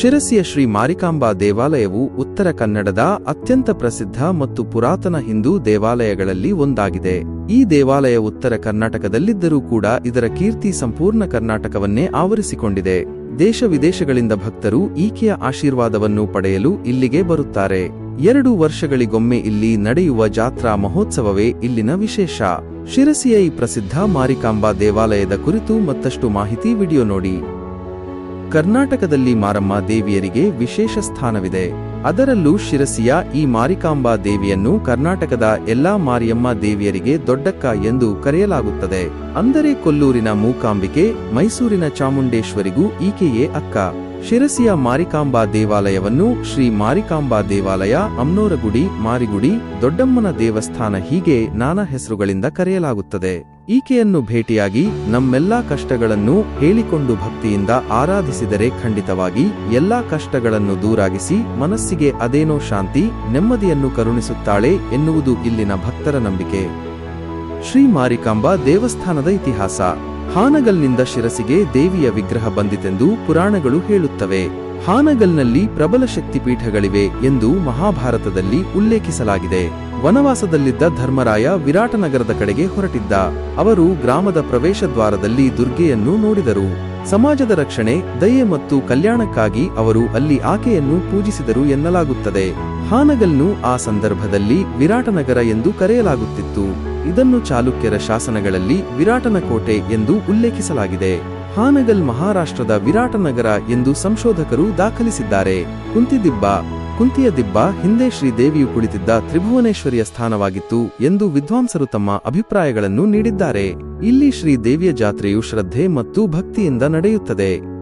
ಶಿರಸಿಯ ಶ್ರೀ ಮಾರಿಕಾಂಬಾ ದೇವಾಲಯವು ಉತ್ತರ ಕನ್ನಡದ ಅತ್ಯಂತ ಪ್ರಸಿದ್ಧ ಮತ್ತು ಪುರಾತನ ಹಿಂದೂ ದೇವಾಲಯಗಳಲ್ಲಿ ಒಂದಾಗಿದೆ. ಈ ದೇವಾಲಯ ಉತ್ತರ ಕರ್ನಾಟಕದಲ್ಲಿದ್ದರೂ ಕೂಡ ಇದರ ಕೀರ್ತಿ ಸಂಪೂರ್ಣ ಕರ್ನಾಟಕವನ್ನೇ ಆವರಿಸಿಕೊಂಡಿದೆ. ದೇಶ ವಿದೇಶಗಳಿಂದ ಭಕ್ತರು ಈಕೆಯ ಆಶೀರ್ವಾದವನ್ನು ಪಡೆಯಲು ಇಲ್ಲಿಗೆ ಬರುತ್ತಾರೆ. ಎರಡು ವರ್ಷಗಳಿಗೊಮ್ಮೆ ಇಲ್ಲಿ ನಡೆಯುವ ಜಾತ್ರಾ ಮಹೋತ್ಸವವೇ ಇಲ್ಲಿನ ವಿಶೇಷ. ಶಿರಸಿಯ ಈ ಪ್ರಸಿದ್ಧ ಮಾರಿಕಾಂಬಾ ದೇವಾಲಯದ ಕುರಿತು ಮತ್ತಷ್ಟು ಮಾಹಿತಿ ವಿಡಿಯೋ ನೋಡಿ. ಕರ್ನಾಟಕದಲ್ಲಿ ಮಾರಮ್ಮ ದೇವಿಯರಿಗೆ ವಿಶೇಷ ಸ್ಥಾನವಿದೆ. ಅದರಲ್ಲೂ ಶಿರಸಿಯ ಈ ಮಾರಿಕಾಂಬಾ ದೇವಿಯನ್ನು ಕರ್ನಾಟಕದ ಎಲ್ಲಾ ಮಾರಿಯಮ್ಮ ದೇವಿಯರಿಗೆ ದೊಡ್ಡಕ್ಕ ಎಂದು ಕರೆಯಲಾಗುತ್ತದೆ. ಅಂದರೆ ಕೊಲ್ಲೂರಿನ ಮೂಕಾಂಬಿಕೆ, ಮೈಸೂರಿನ ಚಾಮುಂಡೇಶ್ವರಿಗೂ ಈಕೆಯೇ ಅಕ್ಕ. ಶಿರಸಿಯ ಮಾರಿಕಾಂಬಾ ದೇವಾಲಯವನ್ನು ಶ್ರೀ ಮಾರಿಕಾಂಬಾ ದೇವಾಲಯ ಅಮ್ನೋರಗುಡಿ, ಮಾರಿಗುಡಿ, ದೊಡ್ಡಮ್ಮನ ದೇವಸ್ಥಾನ ಹೀಗೆ ನಾನಾ ಹೆಸರುಗಳಿಂದ ಕರೆಯಲಾಗುತ್ತದೆ. ಈಕೆಯನ್ನು ಭೇಟಿಯಾಗಿ ನಮ್ಮೆಲ್ಲಾ ಕಷ್ಟಗಳನ್ನು ಹೇಳಿಕೊಂಡು ಭಕ್ತಿಯಿಂದ ಆರಾಧಿಸಿದರೆ ಖಂಡಿತವಾಗಿ ಎಲ್ಲಾ ಕಷ್ಟಗಳನ್ನು ದೂರಾಗಿಸಿ ಮನಸ್ಸಿಗೆ ಅದೇನೋ ಶಾಂತಿ, ನೆಮ್ಮದಿಯನ್ನು ಕರುಣಿಸುತ್ತಾಳೆ ಎನ್ನುವುದು ಇಲ್ಲಿನ ಭಕ್ತರ ನಂಬಿಕೆ. ಶ್ರೀ ಮಾರಿಕಾಂಬಾ ದೇವಸ್ಥಾನದ ಇತಿಹಾಸ. ಹಾನಗಲ್ನಿಂದ ಶಿರಸಿಗೆ ದೇವಿಯ ವಿಗ್ರಹ ಬಂದಿತೆಂದು ಪುರಾಣಗಳು ಹೇಳುತ್ತವೆ. ಹಾನಗಲ್ನಲ್ಲಿ ಪ್ರಬಲ ಶಕ್ತಿಪೀಠಗಳಿವೆ ಎಂದು ಮಹಾಭಾರತದಲ್ಲಿ ಉಲ್ಲೇಖಿಸಲಾಗಿದೆ. ವನವಾಸದಲ್ಲಿದ್ದ ಧರ್ಮರಾಯ ವಿರಾಟನಗರದ ಕಡೆಗೆ ಹೊರಟಿದ್ದ. ಅವರು ಗ್ರಾಮದ ಪ್ರವೇಶ ದ್ವಾರದಲ್ಲಿ ದುರ್ಗೆಯನ್ನು ನೋಡಿದರು. ಸಮಾಜದ ರಕ್ಷಣೆ, ದಯೆ ಮತ್ತು ಕಲ್ಯಾಣಕ್ಕಾಗಿ ಅವರು ಅಲ್ಲಿ ಆಕೆಯನ್ನು ಪೂಜಿಸಿದರು ಎನ್ನಲಾಗುತ್ತದೆ. ಹಾನಗಲ್ನು ಆ ಸಂದರ್ಭದಲ್ಲಿ ವಿರಾಟನಗರ ಎಂದು ಕರೆಯಲಾಗುತ್ತಿತ್ತು. ಇದನ್ನು ಚಾಲುಕ್ಯರ ಶಾಸನಗಳಲ್ಲಿ ವಿರಾಟನ ಕೋಟೆ ಎಂದು ಉಲ್ಲೇಖಿಸಲಾಗಿದೆ. ಹಾನಗಲ್ ಮಹಾರಾಷ್ಟ್ರದ ವಿರಾಟನಗರ ಎಂದು ಸಂಶೋಧಕರು ದಾಖಲಿಸಿದ್ದಾರೆ. ಕುಂತಿದಿಬ್ಬ ಕುಂತಿಯ ದಿಬ್ಬ ಹಿಂದೆ ಶ್ರೀದೇವಿಯು ಕುಳಿತಿದ್ದ ತ್ರಿಭುವನೇಶ್ವರಿಯ ಸ್ಥಾನವಾಗಿತ್ತು ಎಂದು ವಿದ್ವಾಂಸರು ತಮ್ಮ ಅಭಿಪ್ರಾಯಗಳನ್ನು ನೀಡಿದ್ದಾರೆ. ಇಲ್ಲಿ ಶ್ರೀದೇವಿಯ ಜಾತ್ರೆಯು ಶ್ರದ್ಧೆ ಮತ್ತು ಭಕ್ತಿಯಿಂದ ನಡೆಯುತ್ತದೆ.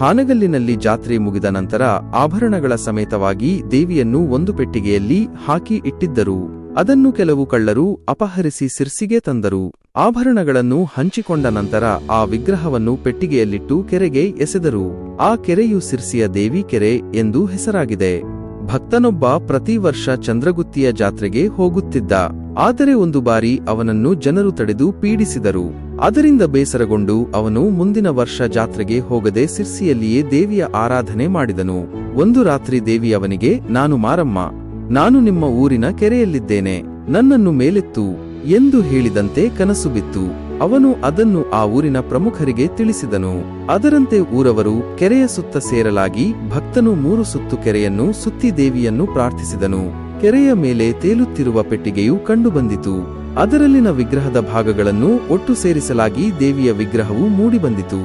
ಹಾನಗಲ್ಲಿನಲ್ಲಿ ಜಾತ್ರೆ ಮುಗಿದ ನಂತರ ಆಭರಣಗಳ ಸಮೇತವಾಗಿ ದೇವಿಯನ್ನು ಒಂದು ಪೆಟ್ಟಿಗೆಯಲ್ಲಿ ಹಾಕಿ ಇಟ್ಟಿದ್ದರು. ಅದನ್ನು ಕೆಲವು ಕಳ್ಳರು ಅಪಹರಿಸಿ ಸಿರ್ಸಿಗೆ ತಂದರು. ಆಭರಣಗಳನ್ನು ಹಂಚಿಕೊಂಡ ನಂತರ ಆ ವಿಗ್ರಹವನ್ನು ಪೆಟ್ಟಿಗೆಯಲ್ಲಿಟ್ಟು ಕೆರೆಗೆ ಎಸೆದರು. ಆ ಕೆರೆಯು ಸಿರ್ಸಿಯ ದೇವಿ ಕೆರೆ ಎಂದು ಹೆಸರಾಗಿದೆ. ಭಕ್ತನೊಬ್ಬ ಪ್ರತಿ ವರ್ಷ ಚಂದ್ರಗುತ್ತಿಯ ಜಾತ್ರೆಗೆ ಹೋಗುತ್ತಿದ್ದ. ಆದರೆ ಒಂದು ಬಾರಿ ಅವನನ್ನು ಜನರು ತಡೆದು ಪೀಡಿಸಿದರು. ಅದರಿಂದ ಬೇಸರಗೊಂಡು ಅವನು ಮುಂದಿನ ವರ್ಷ ಜಾತ್ರೆಗೆ ಹೋಗದೆ ಸಿರ್ಸಿಯಲ್ಲಿಯೇ ದೇವಿಯ ಆರಾಧನೆ ಮಾಡಿದನು. ಒಂದು ರಾತ್ರಿ ದೇವಿ ಅವನಿಗೆ, ನಾನು ಮಾರಮ್ಮ, ನಾನು ನಿಮ್ಮ ಊರಿನ ಕೆರೆಯಲ್ಲಿದ್ದೇನೆ, ನನ್ನನ್ನು ಮೇಲೆತ್ತು ಎಂದು ಹೇಳಿದಂತೆ ಕನಸು ಬಿತ್ತು. ಅವನು ಅದನ್ನು ಆ ಊರಿನ ಪ್ರಮುಖರಿಗೆ ತಿಳಿಸಿದನು. ಅದರಂತೆ ಊರವರು ಕೆರೆಯ ಸುತ್ತ ಸೇರಲಾಗಿ ಭಕ್ತನು ಮೂರು ಸುತ್ತು ಕೆರೆಯನ್ನು ಸುತ್ತಿ ದೇವಿಯನ್ನು ಪ್ರಾರ್ಥಿಸಿದನು. ಕೆರೆಯ ಮೇಲೆ ತೇಲುತ್ತಿರುವ ಪೆಟ್ಟಿಗೆಯು ಕಂಡುಬಂದಿತು. ಅದರಲ್ಲಿನ ವಿಗ್ರಹದ ಭಾಗಗಳನ್ನು ಒಟ್ಟು ಸೇರಿಸಲಾಗಿ ದೇವಿಯ ವಿಗ್ರಹವು ಮೂಡಿಬಂದಿತು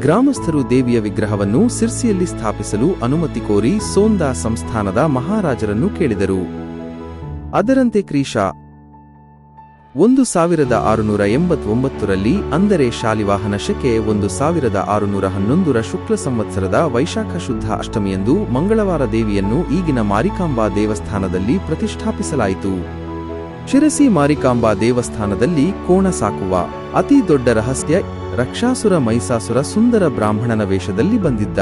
ಗ್ರಾಮಸ್ಥರು ದೇವಿಯ ವಿಗ್ರಹವನ್ನು ಸಿರ್ಸಿಯಲ್ಲಿ ಸ್ಥಾಪಿಸಲು ಅನುಮತಿ ಕೋರಿ ಸೋಂದಾ ಸಂಸ್ಥಾನದ ಮಹಾರಾಜರನ್ನು ಕೇಳಿದರು. ಅದರಂತೆ ಕ್ರೀಶಾ ಒಂದು ಸಾವಿರದ ಆರುನೂರ ಎಂಬತ್ತೊಂಬತ್ತರಲ್ಲಿ ಅಂದರೆ ಶಾಲಿವಾಹನ ಶಕೆ ಒಂದು ಸಾವಿರದ ಆರುನೂರ ಹನ್ನೊಂದರ ಶುಕ್ಲ ಸಂವತ್ಸರದ ವೈಶಾಖ ಶುದ್ಧ ಅಷ್ಟಮಿಯಂದು ಮಂಗಳವಾರ ದೇವಿಯನ್ನು ಈಗಿನ ಮಾರಿಕಾಂಬಾ ದೇವಸ್ಥಾನದಲ್ಲಿ ಪ್ರತಿಷ್ಠಾಪಿಸಲಾಯಿತು. ಶಿರಸಿ ಮಾರಿಕಾಂಬಾ ದೇವಸ್ಥಾನದಲ್ಲಿ ಕೋಣ ಸಾಕುವ ಅತಿ ದೊಡ್ಡ ರಹಸ್ಯ ರಕ್ಷಾಸುರ ಮೈಸಾಸುರ ಸುಂದರ ಬ್ರಾಹ್ಮಣನ ವೇಷದಲ್ಲಿ ಬಂದಿದ್ದ.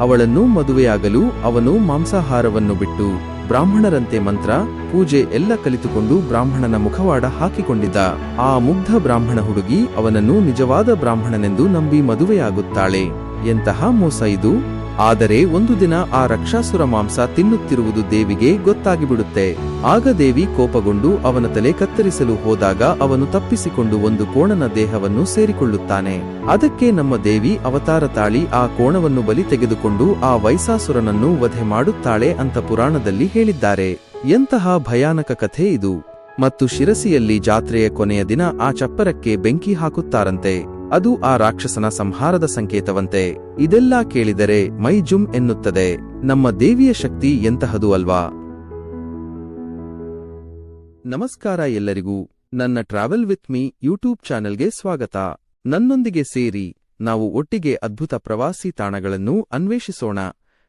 ಅವಳನ್ನು ಮದುವೆಯಾಗಲು ಅವನು ಮಾಂಸಾಹಾರವನ್ನು ಬಿಟ್ಟು ಬ್ರಾಹ್ಮಣರಂತೆ ಮಂತ್ರ, ಪೂಜೆ ಎಲ್ಲ ಕಲಿತುಕೊಂಡು ಬ್ರಾಹ್ಮಣನ ಮುಖವಾಡ ಹಾಕಿಕೊಂಡಿದ್ದ. ಆ ಮುಗ್ಧ ಬ್ರಾಹ್ಮಣ ಹುಡುಗಿ ಅವನನ್ನು ನಿಜವಾದ ಬ್ರಾಹ್ಮಣನೆಂದು ನಂಬಿ ಮದುವೆಯಾಗುತ್ತಾಳೆ. ಎಂತಹ ಮೋಸ ಇದು. ಆದರೆ ಒಂದು ದಿನ ಆ ರಕ್ಷಾಸುರ ಮಾಂಸ ತಿನ್ನುತ್ತಿರುವುದು ದೇವಿಗೆ ಗೊತ್ತಾಗಿಬಿಡುತ್ತೆ. ಆಗ ದೇವಿ ಕೋಪಗೊಂಡು ಅವನ ತಲೆ ಕತ್ತರಿಸಲು ಹೋದಾಗ ಅವನು ತಪ್ಪಿಸಿಕೊಂಡು ಒಂದು ಕೋಣನ ದೇಹವನ್ನು ಸೇರಿಕೊಳ್ಳುತ್ತಾನೆ. ಅದಕ್ಕೆ ನಮ್ಮ ದೇವಿ ಅವತಾರ ತಾಳಿ ಆ ಕೋಣವನ್ನು ಬಲಿ ತೆಗೆದುಕೊಂಡು ಆ ವೈಸಾಸುರನನ್ನು ವಧೆ ಮಾಡುತ್ತಾಳೆ ಅಂತ ಪುರಾಣದಲ್ಲಿ ಹೇಳಿದ್ದಾರೆ. ಎಂತಹ ಭಯಾನಕ ಕಥೆ ಇದು. ಮತ್ತು ಶಿರಸಿಯಲ್ಲಿ ಜಾತ್ರೆಯ ಕೊನೆಯ ದಿನ ಆ ಚಪ್ಪರಕ್ಕೆ ಬೆಂಕಿ ಹಾಕುತ್ತಾರಂತೆ. ಅದು ಆ ರಾಕ್ಷಸನ ಸಂಹಾರದ ಸಂಕೇತವಂತೆ. ಇದೆಲ್ಲ ಕೇಳಿದರೆ ಮೈ ಜುಮ್ ಎನ್ನುತ್ತದೆ. ನಮ್ಮ ದೇವಿಯ ಶಕ್ತಿ ಎಂತಹದು ಅಲ್ವಾ? ನಮಸ್ಕಾರ ಎಲ್ಲರಿಗೂ. ನನ್ನ ಟ್ರಾವೆಲ್ ವಿತ್ ಮೀ ಯೂಟ್ಯೂಬ್ ಚಾನೆಲ್ಗೆ ಸ್ವಾಗತ. ನನ್ನೊಂದಿಗೆ ಸೇರಿ ನಾವು ಒಟ್ಟಿಗೆ ಅದ್ಭುತ ಪ್ರವಾಸಿ ತಾಣಗಳನ್ನು ಅನ್ವೇಷಿಸೋಣ.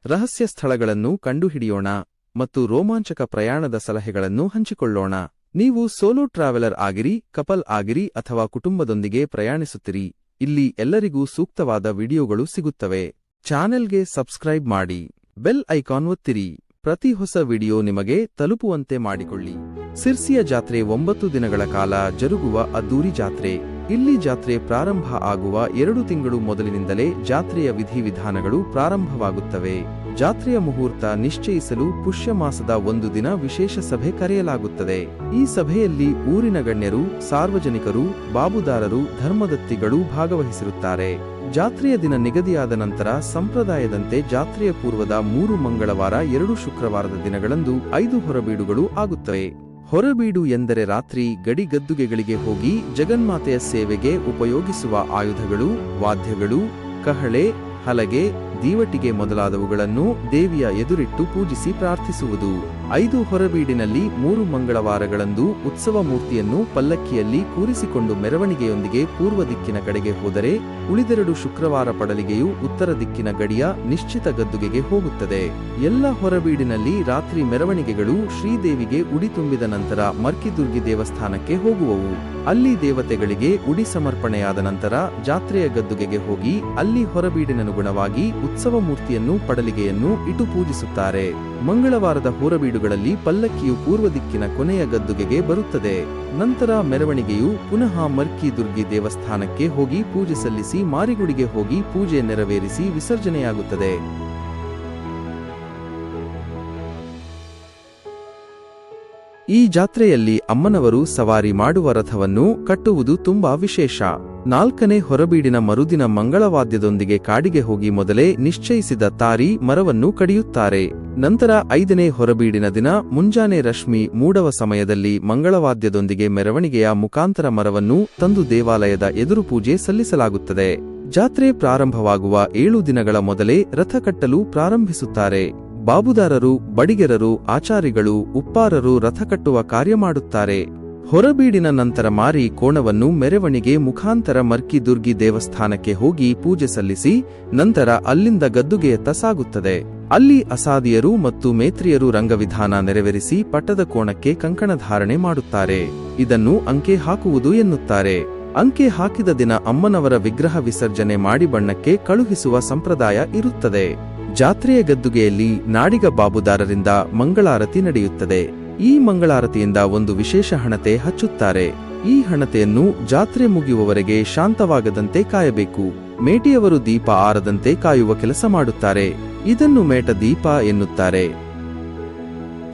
ರಹಸ್ಯ ಸ್ಥಳಗಳನ್ನು ಕಂಡುಹಿಡಿಯೋಣ ಮತ್ತು ರೋಮಾಂಚಕ ಪ್ರಯಾಣದ ಸಲಹೆಗಳನ್ನು ಹಂಚಿಕೊಳ್ಳೋಣ. ನೀವು ಸೋಲೋ ಟ್ರಾವೆಲರ್ ಆಗಿರಿ, ಕಪಲ್ ಆಗಿರಿ ಅಥವಾ ಕುಟುಂಬದೊಂದಿಗೆ ಪ್ರಯಾಣಿಸುತ್ತಿರಿ, ಇಲ್ಲಿ ಎಲ್ಲರಿಗೂ ಸೂಕ್ತವಾದ ವಿಡಿಯೋಗಳು ಸಿಗುತ್ತವೆ. ಚಾನೆಲ್ಗೆ ಸಬ್ಸ್ಕ್ರೈಬ್ ಮಾಡಿ, ಬೆಲ್ ಐಕಾನ್ ಒತ್ತಿರಿ. ಪ್ರತಿ ಹೊಸ ವಿಡಿಯೋ ನಿಮಗೆ ತಲುಪುವಂತೆ ಮಾಡಿಕೊಳ್ಳಿ. ಸಿರ್ಸಿಯ ಜಾತ್ರೆ ಒಂಬತ್ತು ದಿನಗಳ ಕಾಲ ಜರುಗುವ ಅದ್ದೂರಿ ಜಾತ್ರೆ. ಇಲ್ಲಿ ಜಾತ್ರೆ ಪ್ರಾರಂಭ ಆಗುವ ಎರಡು ತಿಂಗಳು ಮೊದಲಿನಿಂದಲೇ ಜಾತ್ರೆಯ ವಿಧಿವಿಧಾನಗಳು ಪ್ರಾರಂಭವಾಗುತ್ತವೆ. ಜಾತ್ರೆಯ ಮುಹೂರ್ತ ನಿಶ್ಚಯಿಸಲು ಪುಷ್ಯ ಮಾಸದ ಒಂದು ದಿನ ವಿಶೇಷ ಸಭೆ ಕರೆಯಲಾಗುತ್ತದೆ. ಈ ಸಭೆಯಲ್ಲಿ ಊರಿನ ಗಣ್ಯರು, ಸಾರ್ವಜನಿಕರು, ಬಾಬುದಾರರು, ಧರ್ಮದತ್ತಿಗಳು ಭಾಗವಹಿಸಿರುತ್ತಾರೆ. ಜಾತ್ರೆಯ ದಿನ ನಿಗದಿಯಾದ ನಂತರ ಸಂಪ್ರದಾಯದಂತೆ ಜಾತ್ರೆಯ ಪೂರ್ವದ ಮೂರು ಮಂಗಳವಾರ ಎರಡು ಶುಕ್ರವಾರದ ದಿನಗಳಂದು ಐದು ಹೊರಬೀಡುಗಳು ಆಗುತ್ತವೆ. ಹೊರಬೀಡು ಎಂದರೆ ರಾತ್ರಿ ಗಡಿಗದ್ದುಗೆಗಳಿಗೆ ಹೋಗಿ ಜಗನ್ಮಾತೆಯ ಸೇವೆಗೆ ಉಪಯೋಗಿಸುವ ಆಯುಧಗಳು, ವಾದ್ಯಗಳು, ಕಹಳೆ, ಹಲಗೆ ದೀವಟಿಗೆ ಮೊದಲಾದವುಗಳನ್ನು ದೇವಿಯ ಎದುರಿಟ್ಟು ಪೂಜಿಸಿ ಪ್ರಾರ್ಥಿಸುವುದು. ಐದು ಹೊರಬೀಡಿನಲ್ಲಿ ಮೂರು ಮಂಗಳವಾರಗಳಂದು ಉತ್ಸವ ಮೂರ್ತಿಯನ್ನು ಪಲ್ಲಕ್ಕಿಯಲ್ಲಿ ಕೂರಿಸಿಕೊಂಡು ಮೆರವಣಿಗೆಯೊಂದಿಗೆ ಪೂರ್ವ ದಿಕ್ಕಿನ ಕಡೆಗೆ ಹೋದರೆ ಉಳಿದೆರಡು ಶುಕ್ರವಾರ ಪಡಲಿಗೆಯು ಉತ್ತರ ದಿಕ್ಕಿನ ಗಡಿಯ ನಿಶ್ಚಿತ ಗದ್ದುಗೆಗೆ ಹೋಗುತ್ತದೆ. ಎಲ್ಲ ಹೊರಬೀಡಿನಲ್ಲಿ ರಾತ್ರಿ ಮೆರವಣಿಗೆಗಳು ಶ್ರೀದೇವಿಗೆ ಉಡಿ ತುಂಬಿದ ನಂತರ ಮರ್ಕಿದುರ್ಗಿ ದೇವಸ್ಥಾನಕ್ಕೆ ಹೋಗುವವು. ಅಲ್ಲಿ ದೇವತೆಗಳಿಗೆ ಉಡಿ ಸಮರ್ಪಣೆಯಾದ ನಂತರ ಜಾತ್ರೆಯ ಗದ್ದುಗೆಗೆ ಹೋಗಿ ಅಲ್ಲಿ ಹೊರಬೀಡಿನನುಗುಣವಾಗಿ ಉತ್ಸವ ಮೂರ್ತಿಯನ್ನು, ಪಡಲಿಗೆಯನ್ನು ಇಟು ಪೂಜಿಸುತ್ತಾರೆ. ಮಂಗಳವಾರದ ಹೊರಬೀಡುಗಳಲ್ಲಿ ಪಲ್ಲಕ್ಕಿಯು ಪೂರ್ವ ದಿಕ್ಕಿನ ಕೊನೆಯ ಗದ್ದುಗೆಗೆ ಬರುತ್ತದೆ. ನಂತರ ಮೆರವಣಿಗೆಯು ಪುನಃ ಮರ್ಕಿ ದುರ್ಗಿ ದೇವಸ್ಥಾನಕ್ಕೆ ಹೋಗಿ ಪೂಜೆ ಸಲ್ಲಿಸಿ ಮಾರಿಗುಡಿಗೆ ಹೋಗಿ ಪೂಜೆ ನೆರವೇರಿಸಿ ವಿಸರ್ಜನೆಯಾಗುತ್ತದೆ. ಈ ಜಾತ್ರೆಯಲ್ಲಿ ಅಮ್ಮನವರು ಸವಾರಿ ಮಾಡುವ ರಥವನ್ನು ಕಟ್ಟುವುದು ತುಂಬಾ ವಿಶೇಷ. ನಾಲ್ಕನೇ ಹೊರಬೀಡಿನ ಮರುದಿನ ಮಂಗಳವಾದ್ಯದೊಂದಿಗೆ ಕಾಡಿಗೆ ಹೋಗಿ ಮೊದಲೇ ನಿಶ್ಚಯಿಸಿದ ತಾರಿ ಮರವನ್ನು ಕಡಿಯುತ್ತಾರೆ. ನಂತರ ಐದನೇ ಹೊರಬೀಡಿನ ದಿನ ಮುಂಜಾನೆ ರಶ್ಮಿ ಮೂಡವ ಸಮಯದಲ್ಲಿ ಮಂಗಳವಾದ್ಯದೊಂದಿಗೆ ಮೆರವಣಿಗೆಯ ಮುಖಾಂತರ ಮರವನ್ನು ತಂದು ದೇವಾಲಯದ ಎದುರು ಪೂಜೆ ಸಲ್ಲಿಸಲಾಗುತ್ತದೆ. ಜಾತ್ರೆ ಪ್ರಾರಂಭವಾಗುವ ಏಳು ದಿನಗಳ ಮೊದಲೇ ರಥ ಕಟ್ಟಲು ಪ್ರಾರಂಭಿಸುತ್ತಾರೆ. ಬಾಬುದಾರರು, ಬಡಿಗೆರರು, ಆಚಾರಿಗಳು, ಉಪ್ಪಾರರು ರಥ ಕಟ್ಟುವ ಕಾರ್ಯ ಮಾಡುತ್ತಾರೆ. ಹೊರಬೀಡಿನ ನಂತರ ಮಾರಿ ಕೋಣವನ್ನು ಮೆರವಣಿಗೆ ಮುಖಾಂತರ ಮರ್ಕಿ ದುರ್ಗಿ ದೇವಸ್ಥಾನಕ್ಕೆ ಹೋಗಿ ಪೂಜೆ ಸಲ್ಲಿಸಿ ನಂತರ ಅಲ್ಲಿಂದ ಗದ್ದುಗೆಯತ್ತ ಸಾಗುತ್ತದೆ. ಅಲ್ಲಿ ಅಸಾದಿಯರು ಮತ್ತು ಮೇತ್ರಿಯರು ರಂಗವಿಧಾನ ನೆರವೇರಿಸಿ ಪಟ್ಟದ ಕೋಣಕ್ಕೆ ಕಂಕಣ ಧಾರಣೆ ಮಾಡುತ್ತಾರೆ. ಇದನ್ನು ಅಂಕೆ ಹಾಕುವುದು ಎನ್ನುತ್ತಾರೆ. ಅಂಕೆ ಹಾಕಿದ ದಿನ ಅಮ್ಮನವರ ವಿಗ್ರಹ ವಿಸರ್ಜನೆ ಮಾಡಿ ಬಣ್ಣಕ್ಕೆ ಕಳುಹಿಸುವ ಸಂಪ್ರದಾಯ ಇರುತ್ತದೆ. ಜಾತ್ರೆಯ ಗದ್ದುಗೆಯಲ್ಲಿ ನಾಡಿಗ ಬಾಬುದಾರರಿಂದ ಮಂಗಳಾರತಿ ನಡೆಯುತ್ತದೆ. ಈ ಮಂಗಳಾರತಿಯಿಂದ ಒಂದು ವಿಶೇಷ ಹಣತೆ ಹಚ್ಚುತ್ತಾರೆ. ಈ ಹಣತೆಯನ್ನು ಜಾತ್ರೆ ಮುಗಿಯುವವರೆಗೆ ಶಾಂತವಾಗದಂತೆ ಕಾಯಬೇಕು. ಮೇಟಿಯವರು ದೀಪ ಆರದಂತೆ ಕಾಯುವ ಕೆಲಸ ಮಾಡುತ್ತಾರೆ. ಇದನ್ನು ಮೇಟ ದೀಪ ಎನ್ನುತ್ತಾರೆ.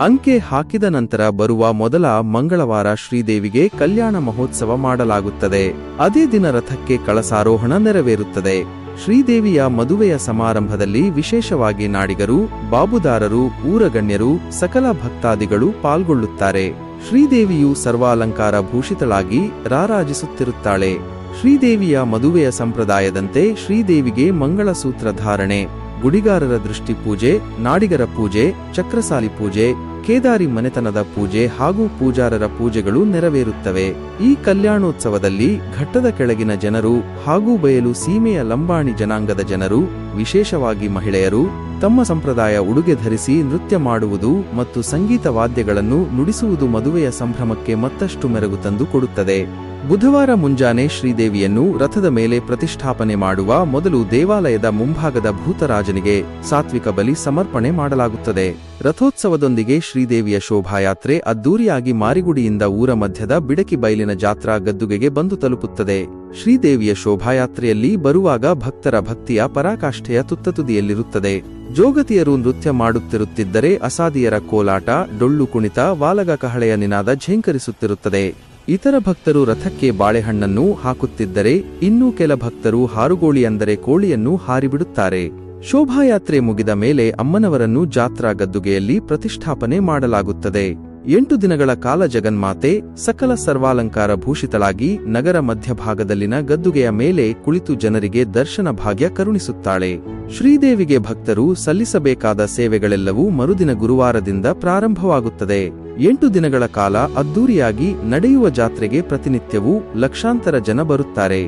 ಅಂಕೆ ಹಾಕಿದ ನಂತರ ಬರುವ ಮೊದಲ ಮಂಗಳವಾರ ಶ್ರೀದೇವಿಗೆ ಕಲ್ಯಾಣ ಮಹೋತ್ಸವ ಮಾಡಲಾಗುತ್ತದೆ. ಅದೇ ದಿನ ರಥಕ್ಕೆ ಕಳಸಾರೋಹಣ ನೆರವೇರುತ್ತದೆ. ಶ್ರೀದೇವಿಯ ಮದುವೆಯ ಸಮಾರಂಭದಲ್ಲಿ ವಿಶೇಷವಾಗಿ ನಾಡಿಗರು, ಬಾಬುದಾರರು, ಊರಗಣ್ಯರು, ಸಕಲ ಭಕ್ತಾದಿಗಳು ಪಾಲ್ಗೊಳ್ಳುತ್ತಾರೆ. ಶ್ರೀದೇವಿಯು ಸರ್ವಾಲಂಕಾರ ಭೂಷಿತಳಾಗಿ ರಾರಾಜಿಸುತ್ತಿರುತ್ತಾಳೆ. ಶ್ರೀದೇವಿಯ ಮದುವೆಯ ಸಂಪ್ರದಾಯದಂತೆ ಶ್ರೀದೇವಿಗೆ ಮಂಗಳಸೂತ್ರ ಧಾರಣೆ, ಗುಡಿಗಾರರ ದೃಷ್ಟಿ ಪೂಜೆ ನಾಡಿಗರ ಪೂಜೆ, ಚಕ್ರಸಾಲಿ ಪೂಜೆ ಕೇದಾರಿ ಮನೆತನದ ಪೂಜೆ ಹಾಗೂ ಪೂಜಾರರ ಪೂಜೆಗಳು ನೆರವೇರುತ್ತವೆ. ಈ ಕಲ್ಯಾಣೋತ್ಸವದಲ್ಲಿ ಘಟ್ಟದ ಕೆಳಗಿನ ಜನರು ಹಾಗೂ ಬಯಲು ಸೀಮೆಯ ಲಂಬಾಣಿ ಜನಾಂಗದ ಜನರು, ವಿಶೇಷವಾಗಿ ಮಹಿಳೆಯರು, ತಮ್ಮ ಸಂಪ್ರದಾಯ ಉಡುಗೆ ಧರಿಸಿ ನೃತ್ಯ ಮಾಡುವುದು ಮತ್ತು ಸಂಗೀತ ವಾದ್ಯಗಳನ್ನು ನುಡಿಸುವುದು ಮದುವೆಯ ಸಂಭ್ರಮಕ್ಕೆ ಮತ್ತಷ್ಟು ಮೆರುಗು ತಂದು ಕೊಡುತ್ತದೆ. ಬುಧವಾರ ಮುಂಜಾನೆ ಶ್ರೀದೇವಿಯನ್ನು ರಥದ ಮೇಲೆ ಪ್ರತಿಷ್ಠಾಪನೆ ಮಾಡುವ ಮೊದಲು ದೇವಾಲಯದ ಮುಂಭಾಗದ ಭೂತರಾಜನಿಗೆ ಸಾತ್ವಿಕ ಬಲಿ ಸಮರ್ಪಣೆ ಮಾಡಲಾಗುತ್ತದೆ. ರಥೋತ್ಸವದೊಂದಿಗೆ ಶ್ರೀದೇವಿಯ ಶೋಭಾಯಾತ್ರೆ ಅದ್ದೂರಿಯಾಗಿ ಮಾರಿಗುಡಿಯಿಂದ ಊರ ಮಧ್ಯದ ಬಿಡಕಿ ಬಯಲಿನ ಜಾತ್ರಾ ಗದ್ದುಗೆಗೆ ಬಂದು ತಲುಪುತ್ತದೆ. ಶ್ರೀದೇವಿಯ ಶೋಭಾಯಾತ್ರೆಯಲ್ಲಿ ಬರುವಾಗ ಭಕ್ತರ ಭಕ್ತಿಯ ಪರಾಕಾಷ್ಠೆಯ ತುತ್ತತುದಿಯಲ್ಲಿರುತ್ತದೆ. ಜೋಗತಿಯರು ನೃತ್ಯ ಮಾಡುತ್ತಿರುತ್ತಿದ್ದರೆ ಅಸಾದಿಯರ ಕೋಲಾಟ, ಡೊಳ್ಳು ಕುಣಿತ, ವಾಲಗ ಕಹಳೆಯ ನಿನಾದ ಝೇಂಕರಿಸುತ್ತಿರುತ್ತದೆ. ಇತರ ಭಕ್ತರು ರಥಕ್ಕೆ ಬಾಳೆಹಣ್ಣನ್ನು ಹಾಕುತ್ತಿದ್ದರೆ ಇನ್ನೂ ಕೆಲ ಭಕ್ತರು ಹಾರುಗೋಳಿ ಅಂದರೆ ಕೋಳಿಯನ್ನು ಹಾರಿಬಿಡುತ್ತಾರೆ. ಶೋಭಾಯಾತ್ರೆ ಮುಗಿದ ಮೇಲೆ ಅಮ್ಮನವರನ್ನು ಜಾತ್ರಾ ಗದ್ದುಗೆಯಲ್ಲಿ ಪ್ರತಿಷ್ಠಾಪನೆ ಮಾಡಲಾಗುತ್ತದೆ. ಎಂಟು ದಿನಗಳ ಕಾಲ ಜಗನ್ಮಾತೆ ಸಕಲ ಸರ್ವಾಲಂಕಾರ ಭೂಷಿತಳಾಗಿ ನಗರ ಮಧ್ಯಭಾಗದಲ್ಲಿನ ಗದ್ದುಗೆಯ ಮೇಲೆ ಕುಳಿತು ಜನರಿಗೆ ದರ್ಶನ ಭಾಗ್ಯ ಕರುಣಿಸುತ್ತಾಳೆ. ಶ್ರೀದೇವಿಗೆ ಭಕ್ತರು ಸಲ್ಲಿಸಬೇಕಾದ ಸೇವೆಗಳೆಲ್ಲವೂ ಮರುದಿನ ಗುರುವಾರದಿಂದ ಪ್ರಾರಂಭವಾಗುತ್ತದೆ. ಎಂಟು ದಿನಗಳ ಕಾಲ ಅದ್ದೂರಿಯಾಗಿ ನಡೆಯುವ ಜಾತ್ರೆಗೆ ಪ್ರತಿನಿತ್ಯವೂ ಲಕ್ಷಾಂತರ ಜನ ಬರುತ್ತಾರೆ.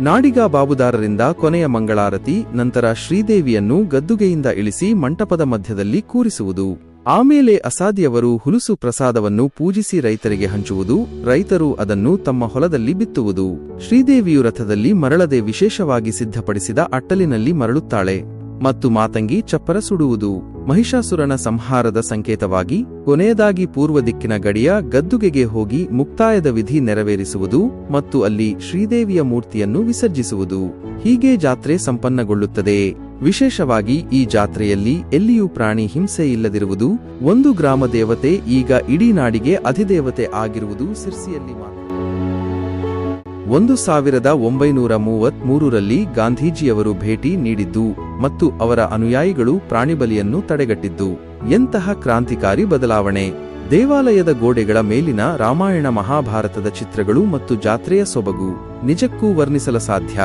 ನಾಡಿಗ ಬಾಬುದಾರರಿಂದ ಕೊನೆಯ ಮಂಗಳಾರತಿ ನಂತರ ಶ್ರೀದೇವಿಯನ್ನು ಗದ್ದುಗೆಯಿಂದ ಇಳಿಸಿ ಮಂಟಪದ ಮಧ್ಯದಲ್ಲಿ ಕೂರಿಸುವುದು. ಆಮೇಲೆ ಅಸಾದಿಯವರು ಹುಲುಸು ಪ್ರಸಾದವನ್ನು ಪೂಜಿಸಿ ರೈತರಿಗೆ ಹಂಚುವುದು, ರೈತರು ಅದನ್ನು ತಮ್ಮ ಹೊಲದಲ್ಲಿ ಬಿತ್ತುವುದು. ಶ್ರೀದೇವಿಯು ರಥದಲ್ಲಿ ಮರಳದೆ ವಿಶೇಷವಾಗಿ ಸಿದ್ಧಪಡಿಸಿದ ಅಟ್ಟಲಿನಲ್ಲಿ ಮರಳುತ್ತಾಳೆ. ಮತ್ತು ಮಾತಂಗಿ ಚಪ್ಪರ ಸುಡುವುದು. ಮಹಿಷಾಸುರನ ಸಂಹಾರದ ಸಂಕೇತವಾಗಿ ಕೊನೆಯದಾಗಿ ಪೂರ್ವ ದಿಕ್ಕಿನ ಗಡಿಯ ಗದ್ದುಗೆಗೆ ಹೋಗಿ ಮುಕ್ತಾಯದ ವಿಧಿ ನೆರವೇರಿಸುವುದು ಮತ್ತು ಅಲ್ಲಿ ಶ್ರೀದೇವಿಯ ಮೂರ್ತಿಯನ್ನು ವಿಸರ್ಜಿಸುವುದು. ಹೀಗೆ ಜಾತ್ರೆ ಸಂಪನ್ನಗೊಳ್ಳುತ್ತದೆ. ವಿಶೇಷವಾಗಿ ಈ ಜಾತ್ರೆಯಲ್ಲಿ ಎಲ್ಲಿಯೂ ಪ್ರಾಣಿ ಹಿಂಸೆ ಇಲ್ಲದಿರುವುದು. ಒಂದು ಗ್ರಾಮ ದೇವತೆ ಈಗ ಇಡೀ ನಾಡಿಗೆ ಅಧಿದೇವತೆ ಆಗಿರುವುದು ಸಿರ್ಸಿಯಲ್ಲಿ ಒಂದು ಸಾವಿರದ ಒಂಬೈನೂರ ಮೂವತ್ಮೂರರಲ್ಲಿ ಗಾಂಧೀಜಿಯವರು ಭೇಟಿ ನೀಡಿದ್ದು ಮತ್ತು ಅವರ ಅನುಯಾಯಿಗಳು ಪ್ರಾಣಿಬಲಿಯನ್ನು ತಡೆಗಟ್ಟಿದ್ದು. ಎಂತಹ ಕ್ರಾಂತಿಕಾರಿ ಬದಲಾವಣೆ. ದೇವಾಲಯದ ಗೋಡೆಗಳ ಮೇಲಿನ ರಾಮಾಯಣ ಮಹಾಭಾರತದ ಚಿತ್ರಗಳು ಮತ್ತು ಜಾತ್ರೆಯ ಸೊಬಗು. ನಿಜಕ್ಕೂ ವರ್ಣಿಸಲ ಸಾಧ್ಯ.